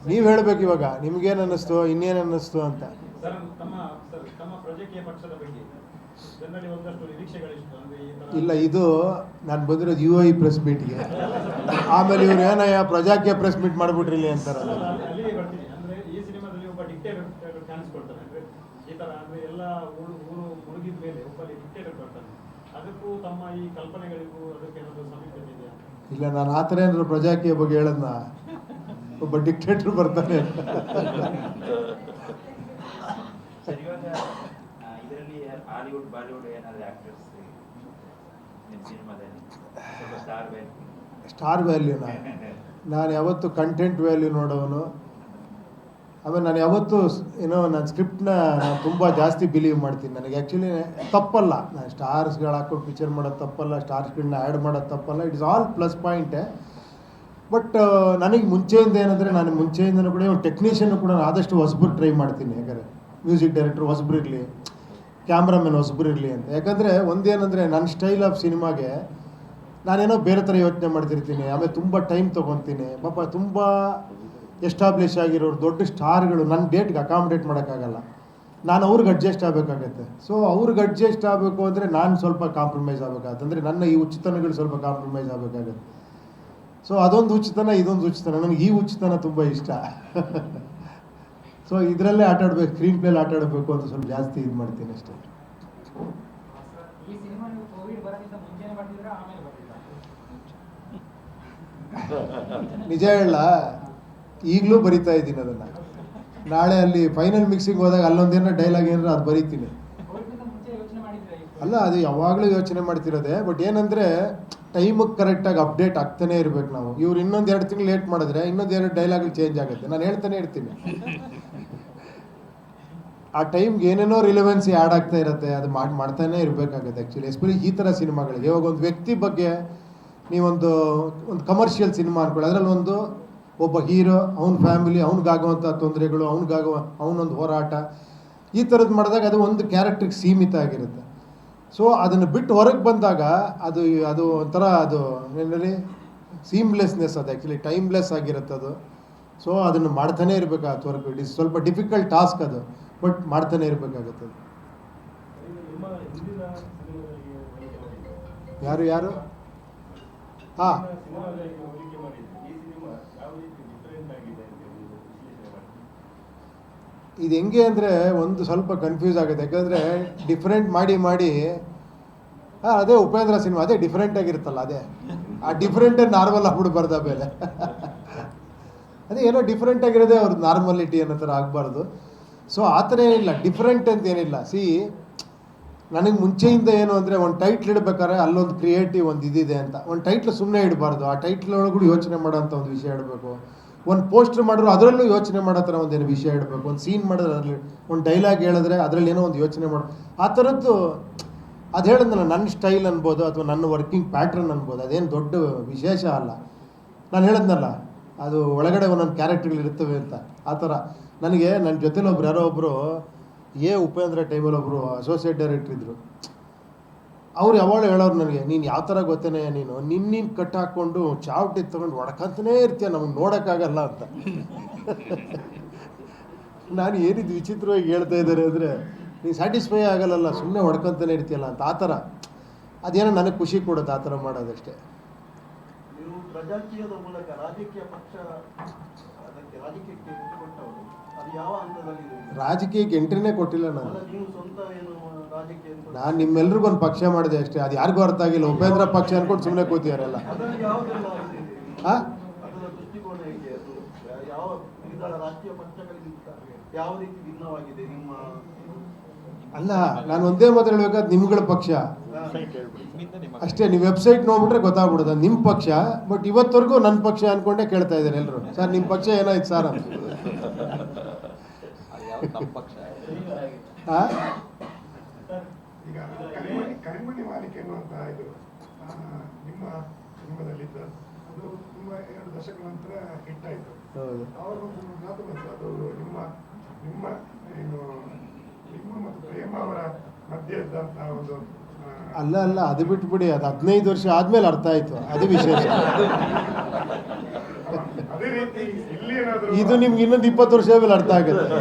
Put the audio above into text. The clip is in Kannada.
ನೀವು ಹೇಳ್ಬೇಕು ಇವಾಗ ನಿಮ್ಗೇನು ಅನ್ನಿಸ್ತು ಇನ್ನೇನು ಅನ್ನಿಸ್ತು ಅಂತ. ಇಲ್ಲ ಇದು ನಾನು ಬಂದಿರೋದು ಯು ಐ ಪ್ರೆಸ್ ಮೀಟ್ಗೆ ಆಮೇಲೆ ಇವ್ರು ಏನಯ್ಯ ಪ್ರಜಾಕೀಯ ಪ್ರೆಸ್ ಮೀಟ್ ಮಾಡ್ಬಿಟ್ರಿ ಇಲ್ಲಿ ಅಂತಾರಲ್ಲ ಇಲ್ಲ ನಾನು ಆ ಥರ ಏನಾದ್ರು ಪ್ರಜಾಕೀಯ ಬಗ್ಗೆ ಹೇಳದ್ನ? ಒಬ್ಬ ಡಿಕ್ಟೇಟರ್ ಬರ್ತಾನೆ. ಸ್ಟಾರ್ ವ್ಯಾಲ್ಯೂನ ನಾನು ಯಾವತ್ತು ಕಂಟೆಂಟ್ ವ್ಯಾಲ್ಯೂ ನೋಡೋನು ಆಮೇಲೆ ನಾನು ಯಾವತ್ತು ಏನೋ ನಾನು ಸ್ಕ್ರಿಪ್ಟ್ನ ನಾನು ತುಂಬ ಜಾಸ್ತಿ ಬಿಲೀವ್ ಮಾಡ್ತೀನಿ. ನನಗೆ ಆ್ಯಕ್ಚುಲಿ ತಪ್ಪಲ್ಲ. ನಾನು ಸ್ಟಾರ್ಸ್ಗಳು ಹಾಕೊಂಡು ಪಿಕ್ಚರ್ ಮಾಡೋದು ತಪ್ಪಲ್ಲ ಸ್ಟಾರ್ಸ್ಗಳನ್ನ ಆ್ಯಡ್ ಮಾಡೋದು ತಪ್ಪಲ್ಲ. ಇಟ್ಸ್ ಆಲ್ ಪ್ಲಸ್ ಪಾಯಿಂಟೇ ಬಟ್ ನನಗೆ ಮುಂಚೆಯಿಂದ ಏನಂದರೆ ನಾನು ಮುಂಚೆಯಿಂದನೂ ಕೂಡ ಒಂದು ಟೆಕ್ನಿಷಿಯನ್ ಕೂಡ ಆದಷ್ಟು ಹೊಸಬ್ರು ಟ್ರೈ ಮಾಡ್ತೀನಿ. ಯಾಕಂದರೆ ಮ್ಯೂಸಿಕ್ ಡೈರೆಕ್ಟ್ರ್ ಹೊಸಬ್ರು ಇರಲಿ ಕ್ಯಾಮ್ರಾಮನ್ ಹೊಸಬ್ರು ಇರಲಿ ಅಂತ. ಯಾಕಂದರೆ ಒಂದೇನಂದರೆ ನನ್ನ ಸ್ಟೈಲ್ ಆಫ್ ಸಿನಿಮಾಗೆ ನಾನೇನೋ ಬೇರೆ ಥರ ಯೋಚನೆ ಮಾಡ್ತಿರ್ತೀನಿ. ಆಮೇಲೆ ತುಂಬ ಟೈಮ್ ತೊಗೊತೀನಿ. ಪಾಪ ತುಂಬ ಎಸ್ಟಾಬ್ಲಿಷ್ ಆಗಿರೋರು, ದೊಡ್ಡ ಸ್ಟಾರ್ಗಳು ನನ್ನ ಡೇಟ್ಗೆ ಅಕಾಮಡೇಟ್ ಮಾಡೋಕ್ಕಾಗಲ್ಲ. ನಾನು ಅವ್ರಿಗೆ ಅಡ್ಜಸ್ಟ್ ಆಗಬೇಕಾಗತ್ತೆ. ಸೊ ಅವ್ರಿಗೆ ಅಡ್ಜಸ್ಟ್ ಆಗಬೇಕು ಅಂದರೆ ನಾನು ಸ್ವಲ್ಪ ಕಾಂಪ್ರಮೈಸ್ ಆಗಬೇಕಾಗತ್ತೆ. ಅಂದರೆ ನನ್ನ ಈ ಉಚಿತನಗಳು ಸ್ವಲ್ಪ ಕಾಂಪ್ರಮೈಸ್ ಆಗಬೇಕಾಗತ್ತೆ. ಸೊ ಅದೊಂದು ಉಚಿತನ, ಇದೊಂದು ಉಚಿತನ. ನನಗೆ ಈ ಉಚಿತನ ತುಂಬ ಇಷ್ಟ. ಸೊ ಇದರಲ್ಲೇ ಆಟ ಆಡ್ಬೇಕು ಸ್ಕ್ರೀನ್ ಪ್ಲೇಲಿ ಆಟ ಆಡಬೇಕು ಅಂತ ಸ್ವಲ್ಪ ಜಾಸ್ತಿ ಇದು ಮಾಡ್ತೀನಿ ಅಷ್ಟೇ. ನಿಜ ಹೇಳ, ಈಗಲೂ ಬರಿತಾ ಇದ್ದೀನಿ ಅದನ್ನು. ನಾಳೆ ಅಲ್ಲಿ ಫೈನಲ್ ಮಿಕ್ಸಿಂಗ್ ಹೋದಾಗ ಅಲ್ಲೊಂದೇನೋ ಡೈಲಾಗ್ ಏನಾರ ಅದು ಬರಿತೀನಿ. ಅಲ್ಲ, ಅದು ಯಾವಾಗಲೂ ಯೋಚನೆ ಮಾಡ್ತಿರೋದೆ ಬಟ್ ಏನಂದರೆ ಟೈಮಿಗೆ ಕರೆಕ್ಟಾಗಿ ಅಪ್ಡೇಟ್ ಆಗ್ತಾನೆ ಇರ್ಬೇಕು ನಾವು. ಇವ್ರು ಇನ್ನೊಂದು ಎರಡು ತಿಂಗಳು ಲೇಟ್ ಮಾಡಿದ್ರೆ ಇನ್ನೊಂದು ಎರಡು ಡೈಲಾಗ್ ಚೇಂಜ್ ಆಗುತ್ತೆ. ನಾನು ಹೇಳ್ತಾನೆ ಇರ್ತೀನಿ. ಆ ಟೈಮ್ಗೆ ಏನೇನೋ ರಿಲೆವೆನ್ಸಿ ಆ್ಯಡ್ ಆಗ್ತಾ ಇರುತ್ತೆ ಅದು ಮಾಡಿ ಮಾಡ್ತಾನೆ ಇರಬೇಕಾಗುತ್ತೆ ಆ್ಯಕ್ಚುಲಿ ಎಸ್ಪೆಷಲಿ ಈ ಥರ ಸಿನಿಮಾಗಳಿಗೆ. ಇವಾಗ ಒಂದು ವ್ಯಕ್ತಿ ಬಗ್ಗೆ ನೀವೊಂದು ಒಂದು ಕಮರ್ಷಿಯಲ್ ಸಿನಿಮಾ ಅನ್ಕೊಳ್ಳಿ. ಅದರಲ್ಲಿ ಒಂದು ಒಬ್ಬ ಹೀರೋ ಅವ್ನ ಫ್ಯಾಮಿಲಿ ಅವ್ನಿಗಾಗುವಂಥ ತೊಂದರೆಗಳು ಅವ್ನಿಗಾಗುವ ಅವನೊಂದು ಹೋರಾಟ. ಈ ಥರದ್ದು ಮಾಡಿದಾಗ ಅದು ಒಂದು ಕ್ಯಾರೆಕ್ಟ್ರಿಗೆ ಸೀಮಿತ ಆಗಿರುತ್ತೆ. ಸೊ ಅದನ್ನು ಬಿಟ್ಟು ಹೊರಗೆ ಬಂದಾಗ ಅದು ಅದು ಒಂಥರ ಅದು ಏನೇಳಿ ಸೀಮ್ಲೆಸ್ನೆಸ್ ಅದು ಆ್ಯಕ್ಚುಲಿ ಟೈಮ್ಲೆಸ್ ಆಗಿರುತ್ತೆ ಅದು. ಸೊ ಅದನ್ನು ಮಾಡ್ತಾನೆ ಇರಬೇಕಾಗತ್ತೆ ಹೊರಗೆ ಇಟ್ ಇಸ್ ಸ್ವಲ್ಪ ಡಿಫಿಕಲ್ಟ್ ಟಾಸ್ಕ್ ಅದು ಬಟ್ ಮಾಡ್ತಾನೆ ಇರಬೇಕಾಗುತ್ತೆ ಅದು. ಯಾರು ಯಾರು? ಹಾಂ ಹಿಂದಿನ ಸಿನಿಮಾಗಳಿಗೆ ಹೋಲಿಕೆ ಮಾಡಿದ್ದು ಈ ಸಿನಿಮಾ ಯಾವ ರೀತಿ ಡಿಫರೆಂಟ್ ಆಗಿದೆ ಅಂತ ನೀವು ವಿಶ್ಲೇಷಣೆ ಮಾಡಿ ಇದು ಹೆಂಗೆ ಅಂದರೆ ಒಂದು ಸ್ವಲ್ಪ ಕನ್ಫ್ಯೂಸ್ ಆಗುತ್ತೆ. ಯಾಕಂದರೆ ಡಿಫ್ರೆಂಟ್ ಮಾಡಿ ಮಾಡಿ, ಹಾಂ, ಅದೇ ಉಪೇಂದ್ರ ಸಿನಿಮಾ, ಅದೇ ಡಿಫ್ರೆಂಟ್ ಆಗಿರುತ್ತಲ್ಲ, ಅದೇ. ಆ ಡಿಫ್ರೆಂಟೇ ನಾರ್ಮಲ್ ಆಗ್ಬಿಡ್ಬಾರ್ದು ಆಮೇಲೆ ಅದೇ ಏನೋ ಡಿಫ್ರೆಂಟ್ ಆಗಿರೋದೇ ಅವ್ರದ್ದು ನಾರ್ಮಲಿಟಿ ಅನ್ನೋ ಥರ ಆಗಬಾರ್ದು. ಸೊ ಆ ಥರ ಏನಿಲ್ಲ ಡಿಫ್ರೆಂಟ್ ಅಂತ ಏನಿಲ್ಲ. ಸಿ ನನಗೆ ಮುಂಚೆಯಿಂದ ಏನು ಅಂದರೆ ಒಂದು ಟೈಟ್ಲ್ ಇಡ್ಬೇಕಾದ್ರೆ ಅಲ್ಲೊಂದು ಕ್ರಿಯೇಟಿವ್ ಒಂದು ಇದಿದೆ ಅಂತ. ಒಂದು ಟೈಟ್ಲ್ ಸುಮ್ಮನೆ ಇಡಬಾರ್ದು. ಆ ಟೈಟ್ಲ್ ಒಳಗೂ ಯೋಚನೆ ಮಾಡೋಂಥ ಒಂದು ವಿಷಯ ಇಡಬೇಕು. ಒಂದು ಪೋಸ್ಟರ್ ಮಾಡಿದ್ರು, ಅದರಲ್ಲೂ ಯೋಚನೆ ಮಾಡೋ ಥರ ಒಂದೇನು ವಿಷಯ ಇಡಬೇಕು. ಒಂದು ಸೀನ್ ಮಾಡಿದ್ರೆ ಅದರಲ್ಲಿ ಒಂದು ಡೈಲಾಗ್ ಹೇಳಿದ್ರೆ ಅದರಲ್ಲಿ ಏನೋ ಒಂದು ಯೋಚನೆ ಮಾಡು. ಆ ಥರದ್ದು, ಅದು ಹೇಳಿದ್ನಲ್ಲ ನನ್ನ ಸ್ಟೈಲ್ ಅನ್ಬೋದು ಅಥವಾ ನನ್ನ ವರ್ಕಿಂಗ್ ಪ್ಯಾಟ್ರನ್ ಅನ್ಬೋದು, ಅದೇನು ದೊಡ್ಡ ವಿಶೇಷ ಅಲ್ಲ. ನಾನು ಹೇಳಿದ್ನಲ್ಲ, ಅದು ಒಳಗಡೆ ಒಂದೊಂದು ಕ್ಯಾರೆಕ್ಟರ್ಗಳು ಇರ್ತವೆ ಅಂತ. ಆ ಥರ. ನನಗೆ ನನ್ನ ಜೊತೆಲಿ ಒಬ್ರು ಯಾರೋ ಒಬ್ಬರು ಎ ಉಪೇಂದ್ರ ಟೈಮಲ್ಲಿ ಒಬ್ಬರು ಅಸೋಸಿಯೇಟ್ ಡೈರೆಕ್ಟರ್ ಇದ್ದರು ಅವ್ರು ಯಾವಾಗ ಹೇಳೋರು ನನಗೆ, ನೀನು ಯಾವ ಥರ ಗೊತ್ತೇನೆ, ನೀನು ನಿನ್ನ ನೀನು ಕಟ್ ಹಾಕ್ಕೊಂಡು ಚಾವಟಿ ತಗೊಂಡು ಒಡ್ಕಂತನೇ ಇರ್ತೀಯ, ನಮಗೆ ನೋಡೋಕ್ಕಾಗಲ್ಲ ಅಂತ. ನಾನು ಏನಿದು ವಿಚಿತ್ರವಾಗಿ ಹೇಳ್ತಾ ಇದ್ದಾರೆ ಅಂದರೆ, ನೀನು ಸ್ಯಾಟಿಸ್ಫೈ ಆಗಲ್ಲಲ್ಲ ಸುಮ್ಮನೆ ಒಡಕಂತನೇ ಇರ್ತೀಯಲ್ಲ ಅಂತ, ಆ ಥರ. ಅದೇನೋ ನನಗೆ ಖುಷಿ ಕೊಡುತ್ತೆ ಆ ಥರ ಮಾಡೋದಷ್ಟೇ. ಮೂಲಕ ರಾಜಕೀಯ ಪಕ್ಷ, ಅದಕ್ಕೆ ರಾಜಕೀಯಕ್ಕೆ ರಾಜಕೀಯಕ್ಕೆ ಎಂಟ್ರಿನೇ ಕೊಟ್ಟಿಲ್ಲ ನಾನು. ನಾನು ನಿಮ್ಮೆಲ್ರಿಗೂ ಒಂದು ಪಕ್ಷ ಮಾಡಿದೆ ಅಷ್ಟೇ. ಅದು ಯಾರಿಗೂ ಅರ್ಥ ಆಗಿಲ್ಲ. ಉಪೇಂದ್ರ ಪಕ್ಷ ಅನ್ಕೊಂಡು ಸುಮ್ಮನೆ ಕೂತಿಯಾರಲ್ಲ ನಿಮ್ಮ ಅಲ್ಲ ನಾನು ಒಂದೇ ಮಾತು ಹೇಳ್ಬೇಕಾದ್ ನಿಮ್ಗಳ ಪಕ್ಷ. ಅಷ್ಟೇ ನೀವು ವೆಬ್ಸೈಟ್ ನೋಡ್ಬಿಟ್ರೆ ಗೊತ್ತಾಗ್ಬಿಡುದ ನಿಮ್ಮ ಪಕ್ಷ ಬಟ್ ಇವತ್ತವರೆಗೂ ನನ್ನ ಪಕ್ಷ ಅನ್ಕೊಂಡೆ ಕೇಳ್ತಾ ಇದ್ದಾರೆ ಎಲ್ಲರೂ ಸರ್ ನಿಮ್ಮ ಪಕ್ಷ ಏನಾಯ್ತು ಸರ್? ಅಂತ? ಈಗ ಕರಿಮಣಿ ಕರಿಮಣಿ ಮಾಲಿಕೆ ಎನ್ನುವಂತ ಇದು ಆ, ನಿಮ್ಮ ಸಿನಿಮಾದಲ್ಲಿದ್ದ ಅದು ತುಂಬಾ ಎರಡು ದಶಕದ ನಂತರ ಹಿಟ್ ಆಯ್ತು. ಅವರು ಒಂದು ಮಾತು ಬಂತು ಅದು ನಿಮ್ಮ ನಿಮ್ಮ ಏನು ನಿಮ್ಮ ಮತ್ತು ಪ್ರೇಮ ಅವರ ಮಧ್ಯೆ ಇದ್ದಂತಹ ಒಂದು ಅಲ್ಲ ಅಲ್ಲ ಅದು ಬಿಟ್ಬಿಡಿ ಅದು ಹದಿನೈದು ವರ್ಷ ಆದ್ಮೇಲೆ ಅರ್ಥ ಆಯ್ತು ಅದು ವಿಶೇಷ ಅದೇ ರೀತಿ ಇಲ್ಲಿ ಅಲ್ಲಿ ಏನಾದ್ರು ಇದು ನಿಮ್ಗೆ ಇನ್ನೊಂದು ಇಪ್ಪತ್ತು ವರ್ಷ ಮೇಲೆ ಅರ್ಥ ಆಗುತ್ತೆ.